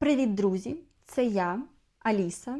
Привіт, друзі! Це я, Аліса.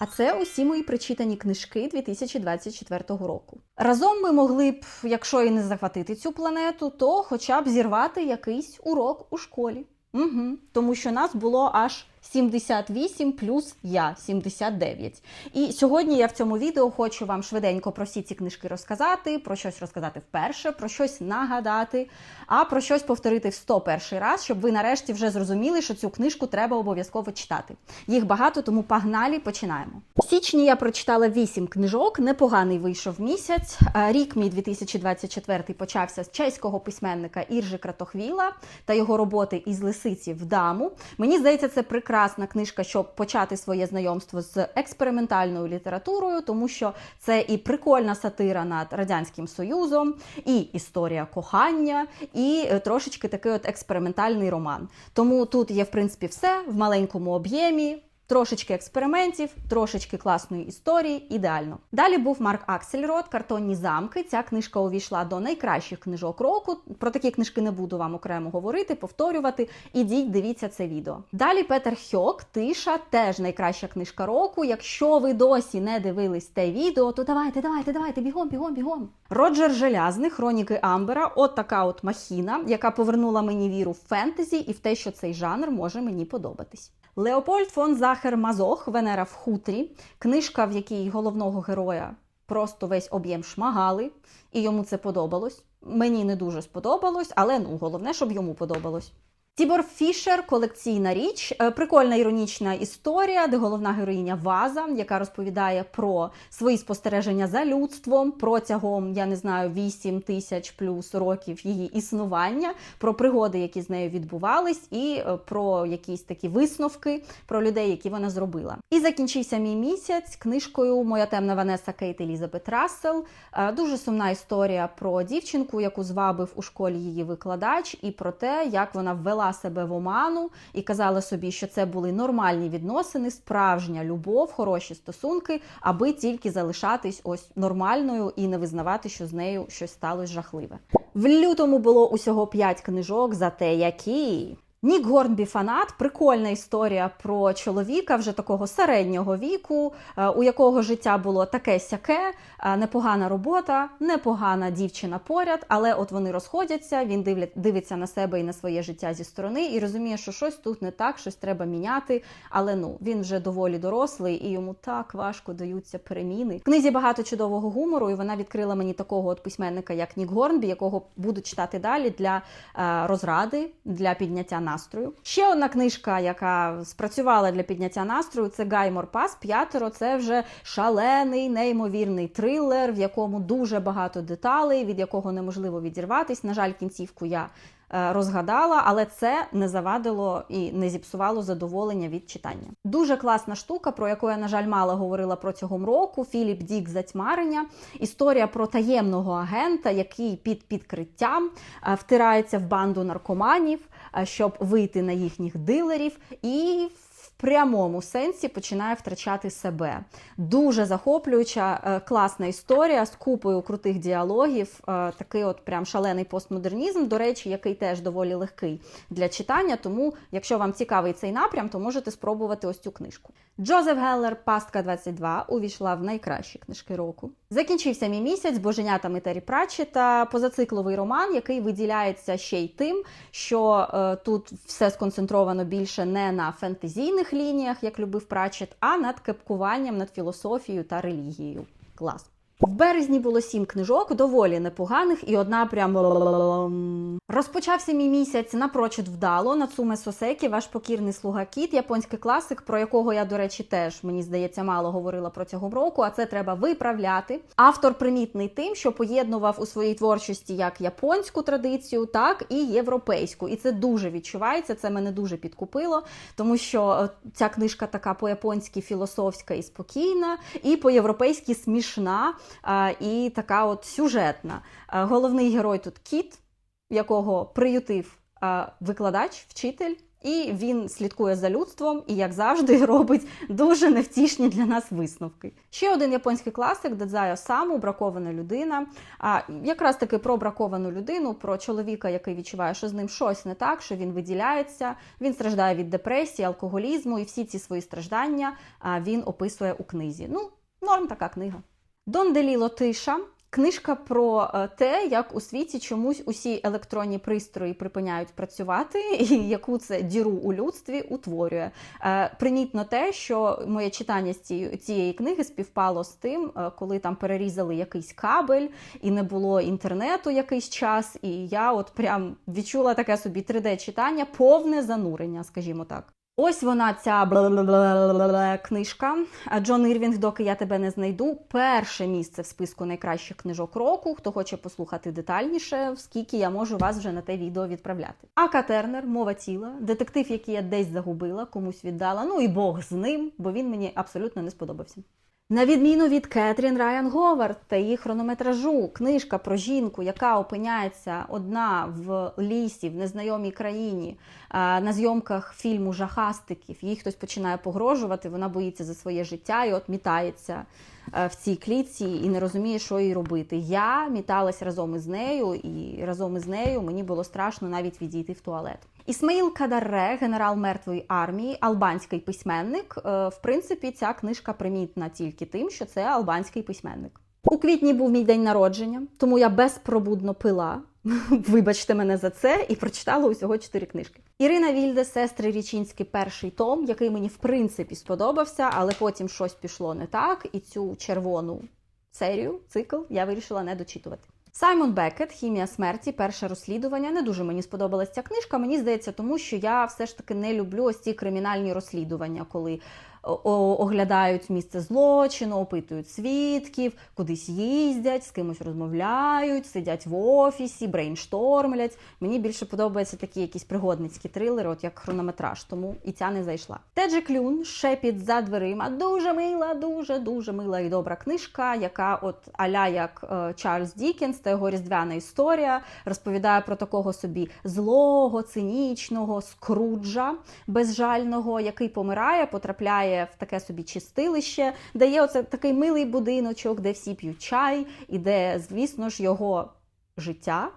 А це усі мої прочитані книжки 2024 року. Разом ми могли б, якщо і не захватити цю планету, то хоча б зірвати якийсь урок у школі. Угу. Тому що нас було аж 78 плюс я 79. І сьогодні я в цьому відео хочу вам швиденько про всі ці книжки розказати, про щось розказати вперше, про щось нагадати, а про щось повторити в 101 раз, щоб ви нарешті вже зрозуміли, що цю книжку треба обов'язково читати. Їх багато, тому погнали, починаємо. В січні я прочитала 8 книжок, непоганий вийшов місяць. Рік мій 2024 почався з чеського письменника Іржи Кратохвіла та його роботи із лисиці в даму. Мені здається, це прекрасна книжка, щоб почати своє знайомство з експериментальною літературою, тому що це і прикольна сатира над радянським союзом, і історія кохання, і е, трошечки такий от експериментальний роман. Тому тут є в принципі все в маленькому об'ємі. Трошечки експериментів, трошечки класної історії, ідеально. Далі був Марк Аксельрод, Картонні замки. Ця книжка увійшла до найкращих книжок року. Про такі книжки не буду вам окремо говорити, повторювати. Ідіть, дивіться це відео. Далі Петер Хьок, Тиша, теж найкраща книжка року. Якщо ви досі не дивились те відео, то давайте, давайте, давайте, бігом, бігом, бігом. Роджер Желязний, Хроніки Амбера. От така от махіна, яка повернула мені віру в фентезі і в те, що цей жанр може мені подобатись. Леопольд фон Захер Мазох Венера в хутрі, книжка, в якій головного героя просто весь об'єм шмагали, і йому це подобалось. Мені не дуже сподобалось, але ну головне, щоб йому подобалось. Тібор Фішер колекційна річ, Е, прикольна іронічна історія, де головна героїня Ваза, яка розповідає про свої спостереження за людством протягом, я не знаю, 8 тисяч плюс років її існування, про пригоди, які з нею відбувались, і е, про якісь такі висновки про людей, які вона зробила. І закінчився мій місяць книжкою Моя темна Ванеса Кейт Елізабет Рассел. Е, Дуже сумна історія про дівчинку, яку звабив у школі її викладач, і про те, як вона ввела себе в оману і казала собі, що це були нормальні відносини, справжня любов, хороші стосунки, аби тільки залишатись ось нормальною і не визнавати, що з нею щось сталося жахливе. В лютому було усього 5 книжок, за те, які. Нік Горнбі фанат, прикольна історія про чоловіка вже такого середнього віку, е, у якого життя було таке сяке, е, непогана робота, непогана дівчина поряд, але от вони розходяться. Він дивля- дивиться на себе і на своє життя зі сторони і розуміє, що щось тут не так, щось треба міняти. Але ну він вже доволі дорослий і йому так важко даються переміни. В книзі багато чудового гумору, і вона відкрила мені такого от письменника, як Нік Горнбі, якого буду читати далі для е, розради, для підняття настрою. Ще одна книжка, яка спрацювала для підняття настрою, це Гай Морпас П'ятеро. Це вже шалений, неймовірний трилер, в якому дуже багато деталей, від якого неможливо відірватись. На жаль, кінцівку я е, розгадала, але це не завадило і не зіпсувало задоволення від читання. Дуже класна штука, про яку я, на жаль, мало говорила протягом року. Філіп Дік Затьмарення. Історія про таємного агента, який під підкриттям е, втирається в банду наркоманів, щоб вийти на їхніх дилерів і. Прямому сенсі починає втрачати себе. Дуже захоплююча, е, класна історія з купою крутих діалогів. е, Такий от прям шалений постмодернізм, до речі, який теж доволі легкий для читання. Тому, якщо вам цікавий цей напрям, то можете спробувати ось цю книжку. Джозеф Геллер, Пастка 22 увійшла в найкращі книжки року. Закінчився мій місяць боженятами Террі Пратчета, позацикловий роман, який виділяється ще й тим, що е, тут все сконцентровано більше не на фентезійних лініях, як любив прачет, а над кепкуванням, над філософією та релігією. Клас. В березні було сім книжок, доволі непоганих, і одна прям розпочався мій місяць напрочуд вдало. Нацуме Сосекі, ваш покірний слуга Кіт, японський класик, про якого я, до речі, теж мені здається мало говорила протягом року. А це треба виправляти. Автор примітний тим, що поєднував у своїй творчості як японську традицію, так і європейську. І це дуже відчувається. Це мене дуже підкупило, тому що е, ця книжка така по-японськи філософська і спокійна, і по-європейськи смішна а, і така от сюжетна. Головний герой тут кіт, якого приютив викладач, вчитель. І він слідкує за людством і, як завжди, робить дуже невтішні для нас висновки. Ще один японський класик Дедзайо Саму Бракована людина. А якраз таки про браковану людину, про чоловіка, який відчуває, що з ним щось не так, що він виділяється, він страждає від депресії, алкоголізму, і всі ці свої страждання він описує у книзі. Ну, норм така книга. Дон Деліло Тиша. Книжка про е, те, як у світі чомусь усі електронні пристрої припиняють працювати, і яку це діру у людстві утворює. Е, Примітно те, що моє читання з цієї, книги співпало з тим, е, коли там перерізали якийсь кабель і не було інтернету якийсь час. І я от прям відчула таке собі 3D-читання, повне занурення, скажімо так. Ось вона, ця бла-бла-бла-бла-бла книжка. Джон Ірвінг, доки я тебе не знайду. Перше місце в списку найкращих книжок року. Хто хоче послухати детальніше, скільки я можу вас вже на те відео відправляти. Ака Тернер, мова тіла, детектив, який я десь загубила, комусь віддала. Ну і Бог з ним, бо він мені абсолютно не сподобався. На відміну від Кетрін Райан Говард та її хронометражу, книжка про жінку, яка опиняється одна в лісі в незнайомій країні на зйомках фільму жахастиків. Їй хтось починає погрожувати, вона боїться за своє життя і от мітається в цій клітці і не розуміє, що їй робити. Я міталась разом із нею, і разом із нею мені було страшно навіть відійти в туалет. Ісмаїл Кадарре, генерал мертвої армії, албанський письменник. Е, В принципі, ця книжка примітна тільки тим, що це албанський письменник. У квітні був мій день народження, тому я безпробудно пила. Вибачте мене за це, і прочитала усього чотири книжки. Ірина Вільде, сестри Річинський, перший том, який мені в принципі сподобався, але потім щось пішло не так, і цю червону серію, цикл, я вирішила не дочитувати. Саймон Бекет, Хімія смерті, перше розслідування. Не дуже мені сподобалася ця книжка. Мені здається, тому що я все ж таки не люблю ось ці кримінальні розслідування, коли оглядають місце злочину, опитують свідків, кудись їздять, з кимось розмовляють, сидять в офісі, брейнштормлять. Мені більше подобаються такі якісь пригодницькі трилери, от як хронометраж, тому і ця не зайшла. Теджі Клюн, шепіт за дверима. Дуже мила, дуже дуже мила і добра книжка, яка, от аля як е, Чарльз Дікенс та його різдвяна історія, розповідає про такого собі злого, цинічного скруджа безжального, який помирає, потрапляє в таке собі чистилище, де є оце такий милий будиночок, де всі п'ють чай, і де, звісно ж, його життя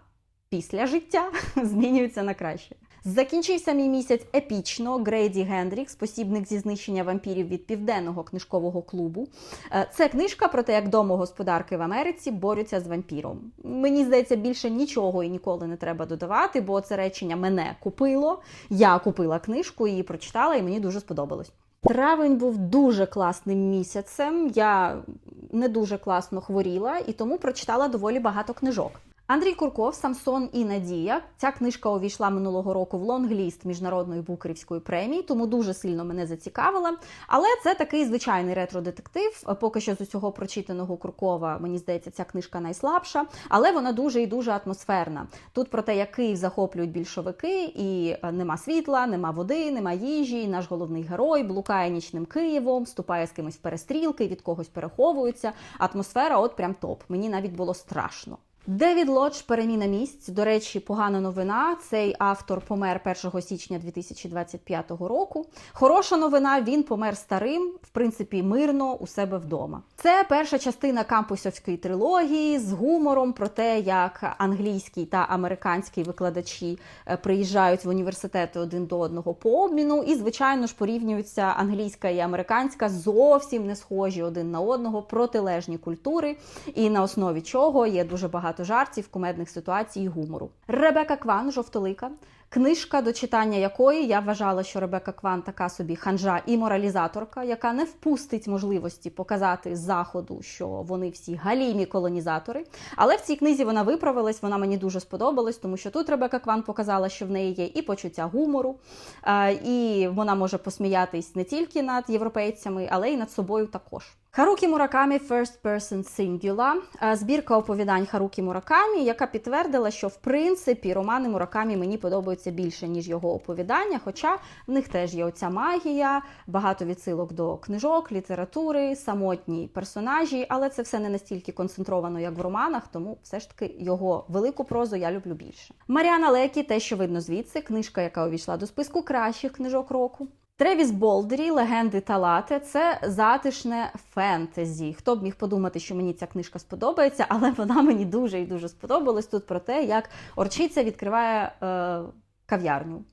після життя змінюється на краще. Закінчився мій місяць епічно. Грейді Гендрікс, посібник зі знищення вампірів від південного книжкового клубу. Е, Це книжка про те, як домогосподарки в Америці борються з вампіром. Мені здається, більше нічого і ніколи не треба додавати, бо це речення мене купило. Я купила книжку, її прочитала, і мені дуже сподобалось. Травень був дуже класним місяцем. Я не дуже класно хворіла і тому прочитала доволі багато книжок. Андрій Курков, Самсон і Надія. Ця книжка увійшла минулого року в лонгліст міжнародної букерівської премії, тому дуже сильно мене зацікавила. Але це такий звичайний ретро-детектив. Поки що з усього прочитаного Куркова, мені здається, ця книжка найслабша, але вона дуже і дуже атмосферна. Тут про те, як Київ захоплюють більшовики, і е, нема світла, нема води, нема їжі. І наш головний герой блукає нічним Києвом, вступає з кимось в перестрілки, від когось переховується. Атмосфера, от прям топ. Мені навіть було страшно. Девід Лодж переміна місць. До речі, погана новина. Цей автор помер 1 січня 2025 року. Хороша новина. Він помер старим, в принципі, мирно у себе вдома. Це перша частина кампусівської трилогії з гумором про те, як англійські та американські викладачі е, приїжджають в університети один до одного по обміну, і звичайно ж порівнюються англійська і американська зовсім не схожі один на одного, протилежні культури, і на основі чого є дуже багато жартів, кумедних ситуацій і гумору. Ребека Кван, жовтолика. Книжка, до читання якої я вважала, що Ребека Кван така собі ханжа і моралізаторка, яка не впустить можливості показати заходу, що вони всі галімі колонізатори. Але в цій книзі вона виправилась, вона мені дуже сподобалась, тому що тут Ребека Кван показала, що в неї є і почуття гумору, е, і вона може посміятись не тільки над європейцями, але й над собою також. Харукі Муракамі First Person Singular – збірка оповідань Харукі Муракамі, яка підтвердила, що в принципі романи Муракамі мені подобаються подобаються більше, ніж його оповідання. Хоча в них теж є оця магія, багато відсилок до книжок, літератури, самотні персонажі, але це все не настільки концентровано, як в романах, тому все ж таки його велику прозу я люблю більше. Маріана Лекі, те, що видно звідси, книжка, яка увійшла до списку кращих книжок року. Тревіс Болдері, Легенди та лати це затишне фентезі. Хто б міг подумати, що мені ця книжка сподобається, але вона мені дуже і дуже сподобалась тут про те, як орчиця відкриває е, кав'ярню.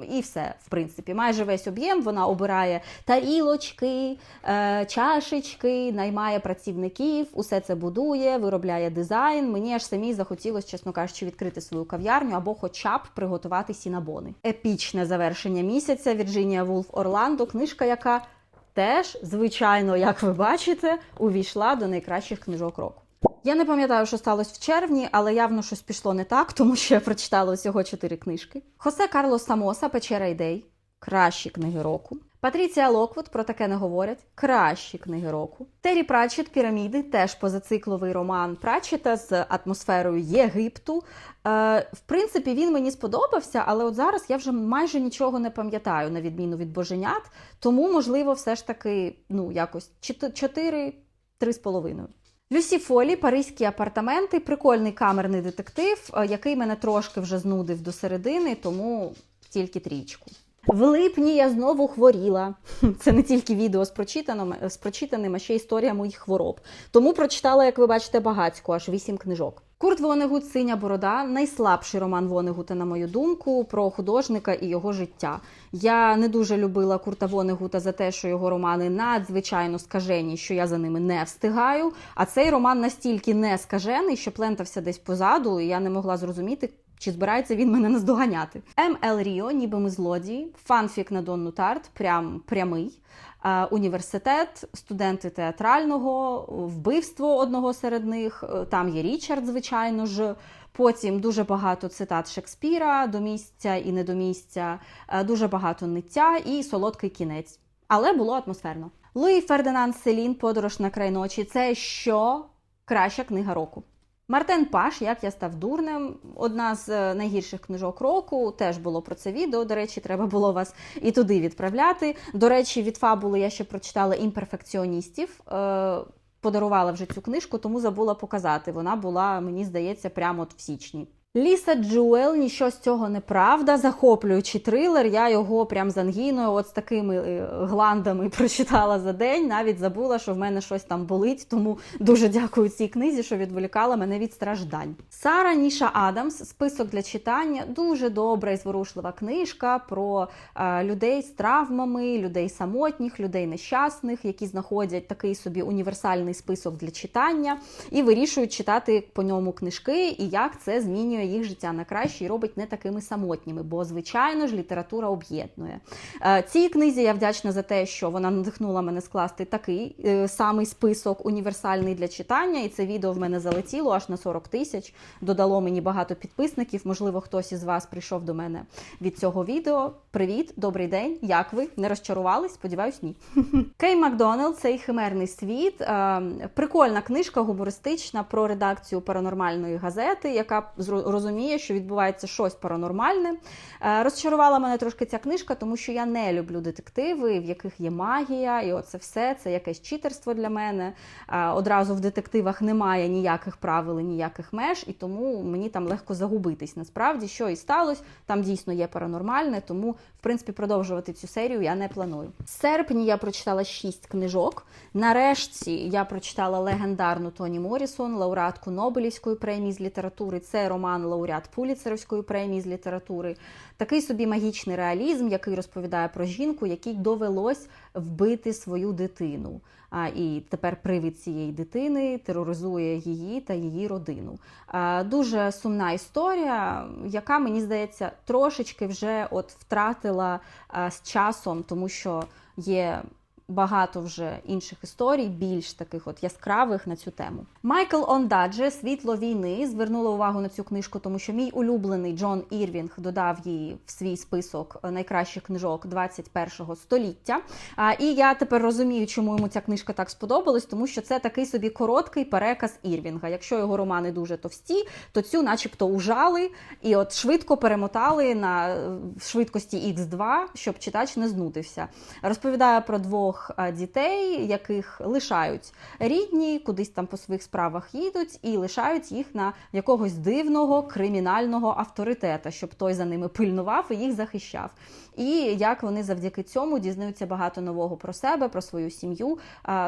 І все, в принципі, майже весь об'єм вона обирає тарілочки, е, чашечки, наймає працівників, усе це будує, виробляє дизайн. Мені аж самій захотілося, чесно кажучи, відкрити свою кав'ярню або хоча б приготувати сінабони. Епічне завершення місяця Вірджинія Вулф Орландо, книжка, яка теж, звичайно, як ви бачите, увійшла до найкращих книжок року. Я не пам'ятаю, що сталося в червні, але явно щось пішло не так, тому що я прочитала усього чотири книжки. Хосе Карлос Самоса, Печера ідей, кращі книги року. Патріція Локвуд про таке не говорять. Кращі книги року. Террі Пратчет Піраміди, теж позацикловий роман Пратчета з атмосферою Єгипту. Е, в принципі, він мені сподобався, але от зараз я вже майже нічого не пам'ятаю, на відміну від боженят. Тому, можливо, все ж таки, ну, якось 4, 3,5. Люсі Фолі, Паризькі апартаменти, прикольний камерний детектив, е, який мене трошки вже знудив до середини, тому тільки трічку. В липні я знову хворіла. Це не тільки відео з прочитаним, з прочитаним, а ще історія моїх хвороб. Тому прочитала, як ви бачите, багацько, аж вісім книжок. Курт Вонегут Синя борода найслабший роман Вонегута, на мою думку, про художника і його життя. Я не дуже любила Курта Вонегута за те, що його романи надзвичайно скажені, що я за ними не встигаю. А цей роман настільки не скажений, що плентався десь позаду, і я не могла зрозуміти. Чи збирається він мене наздоганяти? М.Л. Ріо, ніби ми злодії, фанфік на Донну Тарт, прям прямий. Е, університет, студенти театрального, вбивство одного серед них. е, Там є Річард, звичайно ж. Потім дуже багато цитат Шекспіра до місця і не до місця, е, дуже багато ниття і солодкий кінець. Але було атмосферно. Луї Фердинанд Селін, Подорож на край ночі. Це що краща книга року. Мартен Паш, як я став дурнем, одна з е, найгірших книжок року. Теж було про це відео. До речі, треба було вас і туди відправляти. До речі, від фабули я ще прочитала імперфекціоністів. Е, Подарувала вже цю книжку, тому забула показати. Вона була, мені здається, прямо от в січні. Ліса Джуел, ніщо з цього не правда. Захоплюючий трилер. Я його прям з ангіною, от з такими е, гландами прочитала за день. Навіть забула, що в мене щось там болить. Тому дуже дякую цій книзі, що відволікала мене від страждань. Сара Ніша Адамс, список для читання. Дуже добра і зворушлива книжка про е, людей з травмами, людей самотніх, людей нещасних, які знаходять такий собі універсальний список для читання і вирішують читати по ньому книжки, і як це змінює їх життя на краще і робить не такими самотніми, бо, звичайно ж, література об'єднує. Е, Цій книзі я вдячна за те, що вона надихнула мене скласти такий е, самий список універсальний для читання, і це відео в мене залетіло аж на 40 тисяч. Додало мені багато підписників. Можливо, хтось із вас прийшов до мене від цього відео. Привіт, добрий день! Як ви? Не розчарувались? Сподіваюсь, ні. Кей Макдоналд, цей химерний світ. Е, Прикольна книжка, гумористична про редакцію паранормальної газети, яка розуміє, що відбувається щось паранормальне. Е, Розчарувала мене трошки ця книжка, тому що я не люблю детективи, в яких є магія, і оце все це якесь читерство для мене. Е, Одразу в детективах немає ніяких правил, ніяких меж, і тому мені там легко загубитись. Насправді, що і сталося, там дійсно є паранормальне, тому в принципі продовжувати цю серію я не планую. В серпні я прочитала шість книжок. Нарешті я прочитала легендарну Тоні Морісон, лауреатку Нобелівської премії з літератури. Це роман лауреат Пуліцерівської премії з літератури. Такий собі магічний реалізм, який розповідає про жінку, якій довелось вбити свою дитину. А, і тепер привід цієї дитини тероризує її та її родину. А, дуже сумна історія, яка мені здається трошечки вже от втратила а, з часом, тому що є багато вже інших історій, більш таких от яскравих на цю тему. Майкл Ондадже Світло війни звернула увагу на цю книжку, тому що мій улюблений Джон Ірвінг додав її в свій список найкращих книжок 21-го століття. А, і я тепер розумію, чому йому ця книжка так сподобалась, тому що це такий собі короткий переказ Ірвінга. Якщо його романи дуже товсті, то цю, начебто, ужали і от швидко перемотали на е, швидкості X2, щоб читач не знудився. Розповідає про двох е, дітей, яких лишають рідні, кудись там по своїх справах їдуть, і лишають їх на якогось дивного кримінального авторитета, щоб той за ними пильнував і їх захищав. І як вони завдяки цьому дізнаються багато нового про себе, про свою сім'ю.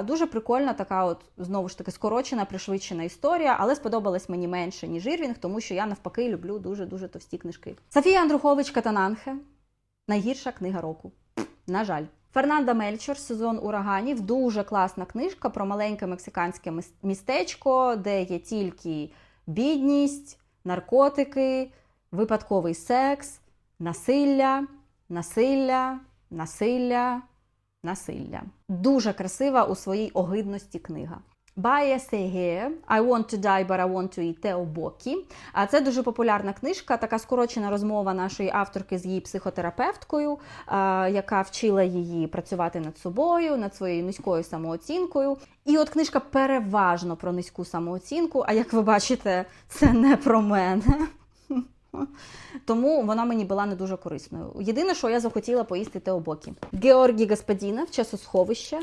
Дуже прикольна така, от знову ж таки, скорочена, пришвидшена історія, але сподобалась мені менше, ніж Ірвінг, тому що я навпаки люблю дуже дуже товсті книжки. Софія Андрухович Катананхе найгірша книга року. На жаль. Фернанда Мельчор Сезон ураганів дуже класна книжка про маленьке мексиканське міс- містечко, де є тільки бідність, наркотики, випадковий секс, насилля, насилля, насилля, насилля. Дуже красива у своїй огидності книга. Сейге I want to die, but I want to eat Тео Бокі. А це дуже популярна книжка, така скорочена розмова нашої авторки з її психотерапевткою, яка вчила її працювати над собою, над своєю низькою самооцінкою. І от книжка переважно про низьку самооцінку. А як ви бачите, це не про мене. Тому вона мені була не дуже корисною. Єдине, що я захотіла поїсти теобокі. Георгій Господінов, часосховище.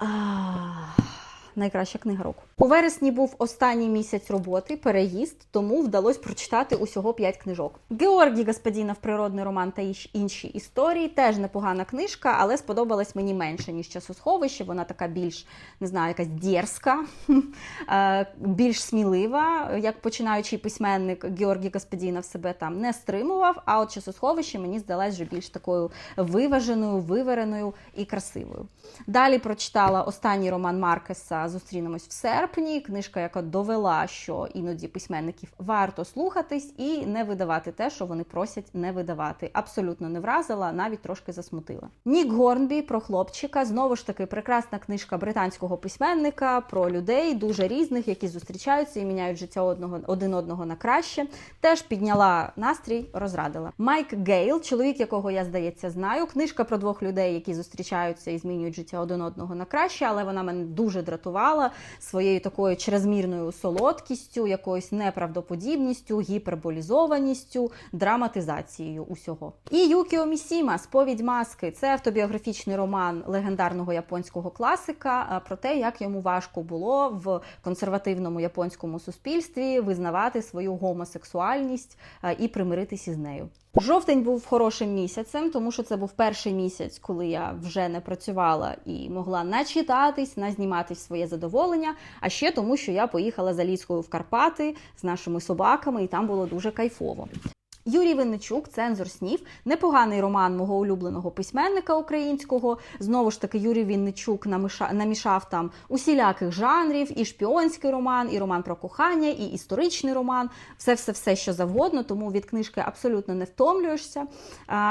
啊。Найкраща книга року. У вересні був останній місяць роботи, переїзд, тому вдалося прочитати усього 5 книжок. Георгій Господінов, природний роман та інші історії. Теж непогана книжка, але сподобалась мені менше, ніж часосховище. Вона така більш, не знаю, якась дерзка, е, більш смілива. Як починаючий письменник Георгій Господінов себе там не стримував. А от часосховище мені здалось вже більш такою виваженою, вивереною і красивою. Далі прочитала останній роман Маркеса Зустрінемось в серпні. Книжка, яка довела, що іноді письменників варто слухатись і не видавати те, що вони просять не видавати. Абсолютно не вразила, навіть трошки засмутила. Нік Горнбі про хлопчика. Знову ж таки, прекрасна книжка британського письменника про людей дуже різних, які зустрічаються і міняють життя одного один одного на краще. Теж підняла настрій, розрадила. Майк Гейл, чоловік, якого я здається знаю. Книжка про двох людей, які зустрічаються і змінюють життя один одного на краще, але вона мене дуже дратувала своєю такою чрезмірною солодкістю, якоюсь неправдоподібністю, гіперболізованістю, драматизацією усього. І Юкіо Місіма Сповідь маски це автобіографічний роман легендарного японського класика про те, як йому важко було в консервативному японському суспільстві визнавати свою гомосексуальність і примиритись із нею. Жовтень був хорошим місяцем, тому що це був перший місяць, коли я вже не працювала і могла начитатись, назніматись своє задоволення. А ще тому, що я поїхала за ліскою в Карпати з нашими собаками, і там було дуже кайфово. Юрій Винничук, цензор снів, непоганий роман мого улюбленого письменника українського. Знову ж таки, Юрій Вінничук наміша- намішав там усіляких жанрів, і шпіонський роман, і роман про кохання, і історичний роман, все, все, все, що завгодно. Тому від книжки абсолютно не втомлюєшся.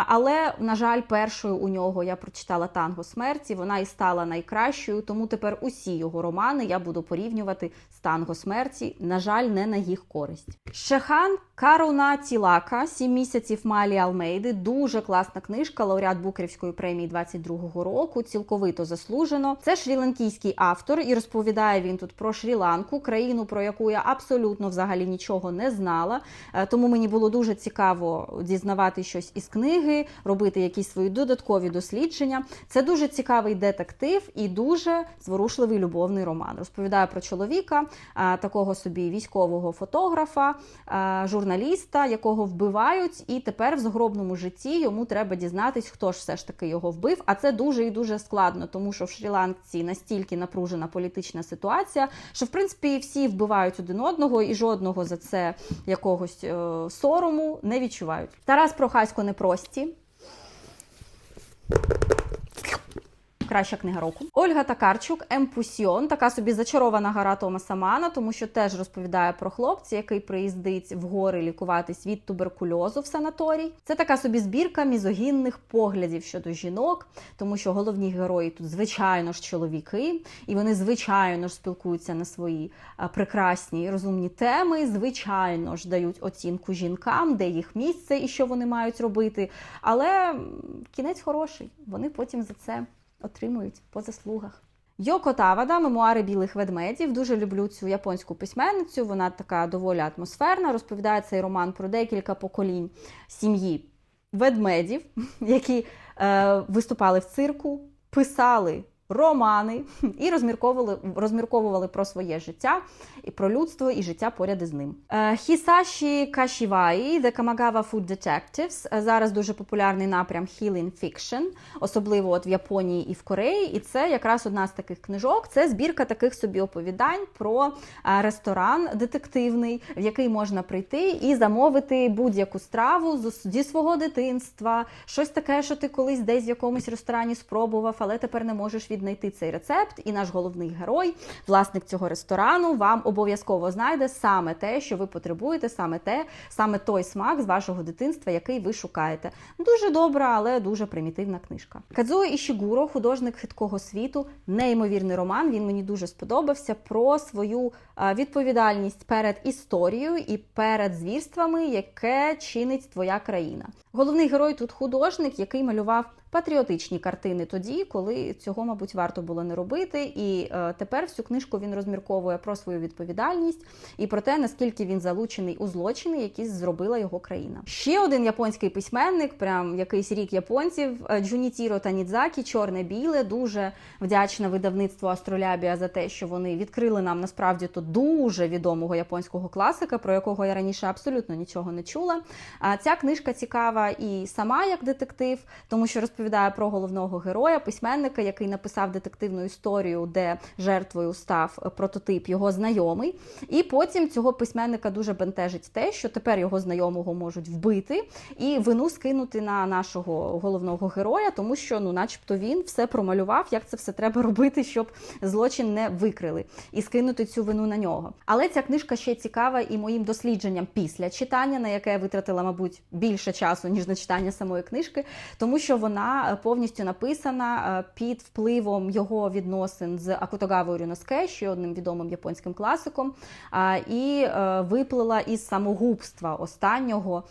Але, на жаль, першою у нього я прочитала танго смерті. Вона і стала найкращою. Тому тепер усі його романи я буду порівнювати з танго смерті. На жаль, не на їх користь. Шехан Каруна Тілака Сім місяців Малі Алмейди. Дуже класна книжка, лауреат Букерівської премії 22-го року. Цілковито заслужено. Це шрі-ланкійський автор, і розповідає він тут про Шрі-Ланку, країну, про яку я абсолютно взагалі нічого не знала. Е, Тому мені було дуже цікаво дізнавати щось із книги, робити якісь свої додаткові дослідження. Це дуже цікавий детектив і дуже зворушливий любовний роман. Розповідає про чоловіка, такого собі військового фотографа, а, журналіста, якого вбивають, і тепер в загробному житті йому треба дізнатись, хто ж все ж таки його вбив. А це дуже і дуже складно, тому що в Шрі-Ланці настільки напружена політична ситуація, що в принципі всі вбивають один одного і жодного за це якогось е, сорому не відчувають. Тарас Прохасько непрості. Краща книга року. Ольга Такарчук, Емпусіон, така собі зачарована гора Томаса Мана, тому що теж розповідає про хлопця, який приїздить в гори лікуватись від туберкульозу в санаторій. Це така собі збірка мізогінних поглядів щодо жінок, тому що головні герої тут, звичайно ж, чоловіки, і вони, звичайно ж, спілкуються на свої прекрасні і розумні теми. Звичайно ж, дають оцінку жінкам, де їх місце і що вони мають робити. Але кінець хороший. Вони потім за це отримують по заслугах. Йоко Тавада, мемуари білих ведмедів. Дуже люблю цю японську письменницю. Вона така доволі атмосферна. Розповідає цей роман про декілька поколінь сім'ї ведмедів, які е, виступали в цирку, писали романи і розмірковували, розмірковували про своє життя, і про людство і життя поряд із ним. Е, Хісаші Кашіваї, The Kamagawa Food Detectives. Е, Зараз дуже популярний напрям Healing Fiction, особливо от в Японії і в Кореї. І це якраз одна з таких книжок. Це збірка таких собі оповідань про е, ресторан детективний, в який можна прийти і замовити будь-яку страву зі свого дитинства, щось таке, що ти колись десь в якомусь ресторані спробував, але тепер не можеш віднайти цей рецепт. І наш головний герой, власник цього ресторану, вам обов'язково знайде саме те, що ви потребуєте, саме те, саме той смак з вашого дитинства, який ви шукаєте. Дуже добра, але дуже примітивна книжка. Кадзуо Ішігуро, художник хиткого світу, неймовірний роман. Він мені дуже сподобався про свою відповідальність перед історією і перед звірствами, яке чинить твоя країна. Головний герой тут художник, який малював патріотичні картини тоді, коли цього, мабуть, варто було не робити. І е, тепер всю книжку він розмірковує про свою відповідальність і про те, наскільки він залучений у злочини, які зробила його країна. Ще один японський письменник, прям якийсь рік японців, е, Джунітіро Танідзакі, чорне біле. Дуже вдячна видавництву Астролябія за те, що вони відкрили нам насправді то дуже відомого японського класика, про якого я раніше абсолютно нічого не чула. А ця книжка цікава і сама як детектив, тому що розповідає про головного героя, письменника, який написав детективну історію, де жертвою став прототип його знайомий. І потім цього письменника дуже бентежить те, що тепер його знайомого можуть вбити і вину скинути на нашого головного героя, тому що, ну, начебто, він все промалював, як це все треба робити, щоб злочин не викрили, і скинути цю вину на нього. Але ця книжка ще цікава і моїм дослідженням після читання, на яке я витратила, мабуть, більше часу ніж на читання самої книжки, тому що вона е, повністю написана е, під впливом його відносин з Акутогавою Рюноске, ще одним відомим японським класиком, і е, виплила із самогубства останнього,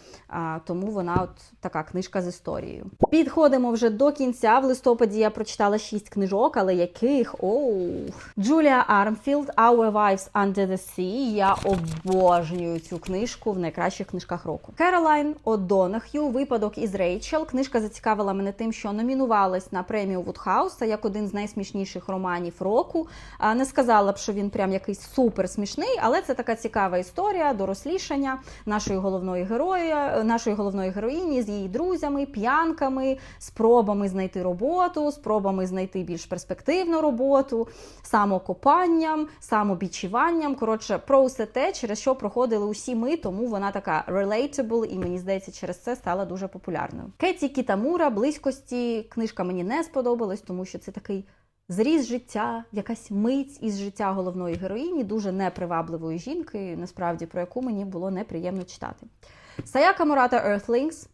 тому вона от така книжка з історією. Підходимо вже до кінця. В листопаді я прочитала шість книжок, але яких? Оу! Джулія Армфілд Our Wives Under the Sea. Я обожнюю цю книжку в найкращих книжках року. Керолайн О'Донах'ю Випадок із Рейчел. Книжка зацікавила мене тим, що номінувалась на премію Вудхауса як один з найсмішніших романів року. Не сказала б, що він прям якийсь супер смішний, але це така цікава історія дорослішання нашої головної героя, нашої головної героїні з її друзями, п'янками, спробами знайти роботу, спробами знайти більш перспективну роботу, самокопанням, самобічуванням. Коротше, про усе те, через що проходили усі ми, тому вона така relatable і мені здається, через це стала дуже популярною. Кеті Кітамура, близькості. Книжка мені не сподобалась, тому що це такий. Зріз життя, якась мить із життя головної героїні, дуже непривабливої жінки, насправді про яку мені було неприємно читати. Саяка Мурата Earthlings.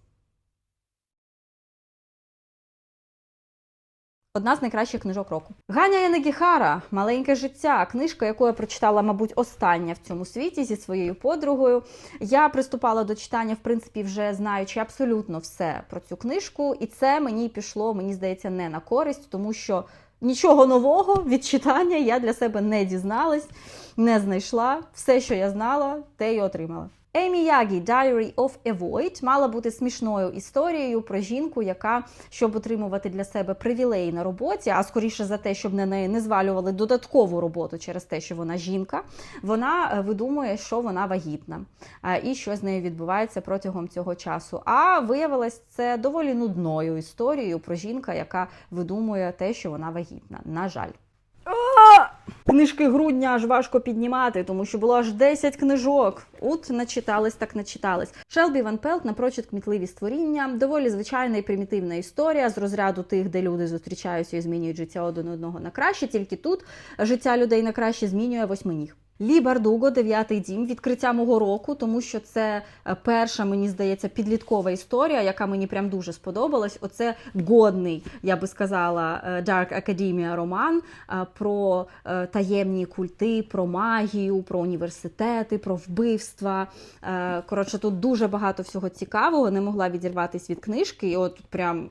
Одна з найкращих книжок року. Ганя Янагіхара Маленьке життя. Книжка, яку я прочитала, мабуть, остання в цьому світі зі своєю подругою. Я приступала до читання, в принципі, вже знаючи абсолютно все про цю книжку, і це мені пішло, мені здається, не на користь, тому що нічого нового від читання я для себе не дізналась, не знайшла. Все, що я знала, те й отримала. Емі Ягі Diary of a Void мала бути смішною історією про жінку, яка, щоб отримувати для себе привілеї на роботі, а скоріше за те, щоб на неї не звалювали додаткову роботу через те, що вона жінка, вона е, видумує, що вона вагітна і що з нею відбувається протягом цього часу. А виявилось це доволі нудною історією про жінка, яка видумує те, що вона вагітна. На жаль. Книжки грудня аж важко піднімати, тому що було аж 10 книжок. От начитались, так начитались. Шелбі Ван Пелт напрочуд кмітливі створіння, доволі звичайна і примітивна історія з розряду тих, де люди зустрічаються і змінюють життя один одного на краще. Тільки тут життя людей на краще змінює восьминіг. Лі Бардуго, дев'ятий дім, відкриття мого року, тому що це е, перша, мені здається, підліткова історія, яка мені прям дуже сподобалась. Оце годний, я би сказала, е, Dark Academia роман е, про таємні культи, про магію, про університети, про вбивства. Коротше, тут дуже багато всього цікавого. Не могла відірватися від книжки. І от прям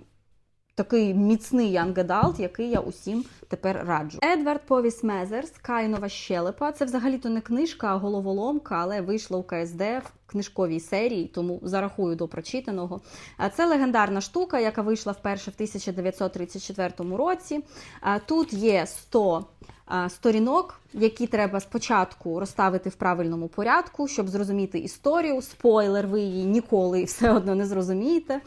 такий міцний young adult, який я усім тепер раджу. Едвард Повіс Мезерс, Кайнова щелепа. Це взагалі-то не книжка, а головоломка, але вийшла у КСД в книжковій серії, тому зарахую до прочитаного. Це легендарна штука, яка вийшла вперше в 1934 році. Тут є 100 а, сторінок, які треба спочатку розставити в правильному порядку, щоб зрозуміти історію. Спойлер, ви її ніколи все одно не зрозумієте,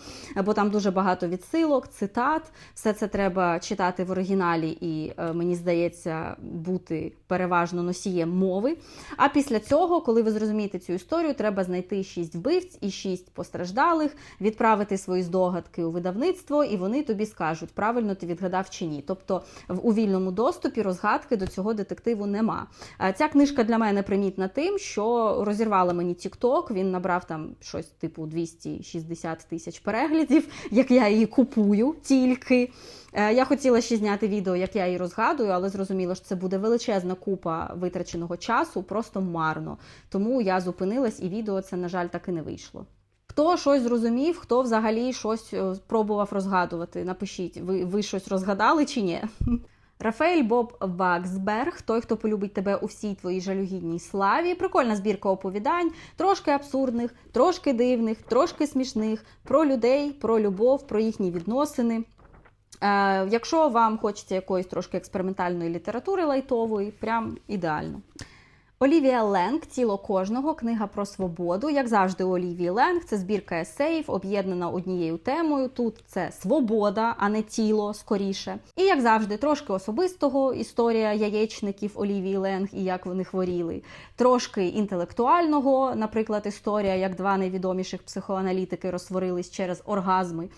бо там дуже багато відсилок, цитат. Все це треба читати в оригіналі і, е, мені здається, бути переважно носієм мови. А після цього, коли ви зрозумієте цю історію, треба знайти шість вбивць і шість постраждалих, відправити свої здогадки у видавництво, і вони тобі скажуть, правильно ти відгадав чи ні. Тобто в у вільному доступі розгадки до цього детективу нема. Е, Ця книжка для мене примітна тим, що розірвала мені TikTok, Він набрав там щось типу 260 тисяч переглядів, як я її купую тільки. Е, Я хотіла ще зняти відео, як я її розгадую, але зрозуміло, що це буде величезна купа витраченого часу, просто марно. Тому я зупинилась, і відео це, на жаль, так і не вийшло. Хто щось зрозумів, хто взагалі щось е, пробував розгадувати? Напишіть, ви, ви щось розгадали чи ні? Рафаель Боб Ваксберг, той, хто полюбить тебе у всій твоїй жалюгідній славі. Прикольна збірка оповідань, трошки абсурдних, трошки дивних, трошки смішних, про людей, про любов, про їхні відносини. Е, якщо вам хочеться якоїсь трошки експериментальної літератури лайтової, прям ідеально. Олівія Ленг Тіло кожного. Книга про свободу. Як завжди, у Олівії Ленг це збірка есеїв, об'єднана однією темою. Тут це свобода, а не тіло скоріше. І як завжди, трошки особистого історія яєчників Олівії Ленг і як вони хворіли. Трошки інтелектуального, наприклад, історія, як два найвідоміших психоаналітики розсварились через оргазми.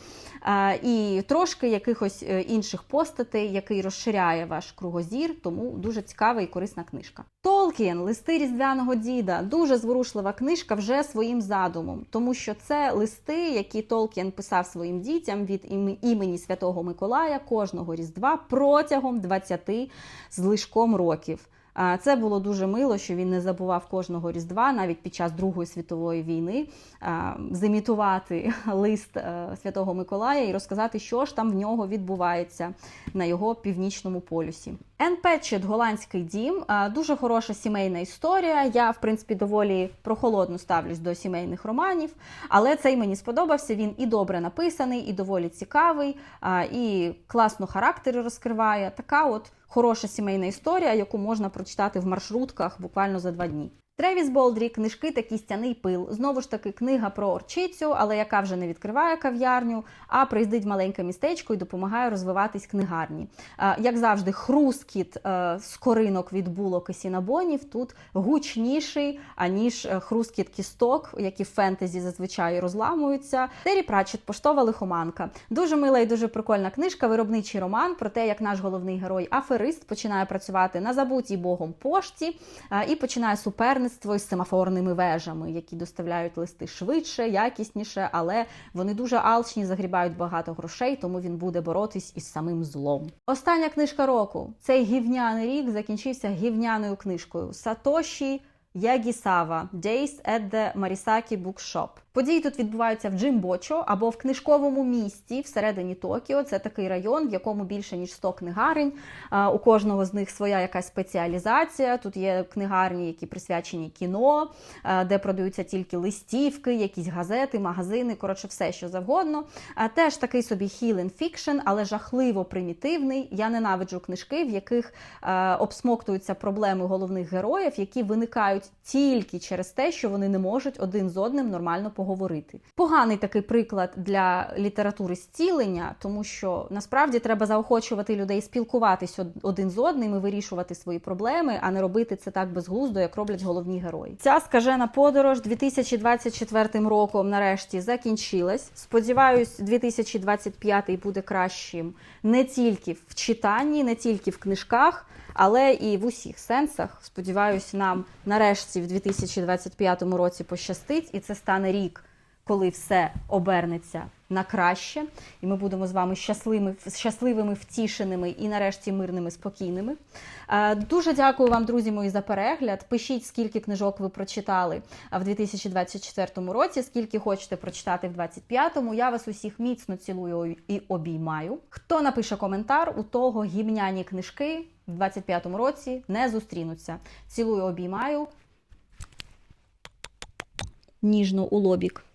І трошки якихось е, інших постатей, який розширяє ваш кругозір, тому дуже цікава і корисна книжка. Толкін, листи різдвяного діда, дуже зворушлива книжка вже своїм задумом, тому що це листи, які Толкін писав своїм дітям від іме- імені Святого Миколая кожного різдва протягом 20 з лишком років. Це було дуже мило, що він не забував кожного різдва, навіть під час Другої світової війни, а, зімітувати лист е, Святого Миколая і розказати, що ж там в нього відбувається на його північному полюсі. Енн Петчет голландський дім. Дуже хороша сімейна історія. Я, в принципі, доволі прохолодно ставлюсь до сімейних романів, але цей мені сподобався. Він і добре написаний, і доволі цікавий, і класно характери розкриває. Така от хороша сімейна історія, яку можна прочитати в маршрутках буквально за два дні. Тревіс Болдрі, книжки та кістяний пил. Знову ж таки, книга про орчицю, але яка вже не відкриває кав'ярню, а приїздить в маленьке містечко і допомагає розвиватись книгарні. Як завжди, хрускіт е, скоринок від булок і сінабонів тут гучніший, аніж е, хрускіт кісток, які в фентезі зазвичай розламуються. Террі Пратчет, поштова лихоманка. Дуже мила і дуже прикольна книжка, виробничий роман про те, як наш головний герой аферист починає працювати на забутій богом пошті е, і починає суперництво із семафорними вежами, які доставляють листи швидше, якісніше, але вони дуже алчні, загрібають багато грошей, тому він буде боротись із самим злом. Остання книжка року. Цей гівняний рік закінчився гівняною книжкою Сатоші Ягісава Days at the Marisaki Bookshop. Події тут відбуваються в Джимбочо або в книжковому місті всередині Токіо. Це такий район, в якому більше ніж 100 книгарень. У кожного з них своя якась спеціалізація. Тут є книгарні, які присвячені кіно, де продаються тільки листівки, якісь газети, магазини, коротше, все що завгодно. Теж такий собі healing fiction, але жахливо примітивний. Я ненавиджу книжки, в яких обсмоктуються проблеми головних героїв, які виникають тільки через те, що вони не можуть один з одним нормально поговорити. Поговорити. Поганий такий приклад для літератури зцілення, тому що насправді треба заохочувати людей спілкуватись один з одним і вирішувати свої проблеми, а не робити це так безглуздо, як роблять головні герої. Ця скажена подорож 2024 роком нарешті закінчилась. Сподіваюсь, 2025 буде кращим не тільки в читанні, не тільки в книжках, але і в усіх сенсах. Сподіваюсь, нам нарешті в 2025 році пощастить, і це стане рік, коли все обернеться на краще, і ми будемо з вами щасливими, щасливими втішеними і нарешті мирними, спокійними. Е, Дуже дякую вам, друзі мої, за перегляд. Пишіть, скільки книжок ви прочитали в 2024 році, скільки хочете прочитати в 2025-му. Я вас усіх міцно цілую і обіймаю. Хто напише коментар, у того гімняні книжки в 2025 році не зустрінуться. Цілую, обіймаю. Ніжно у лобік.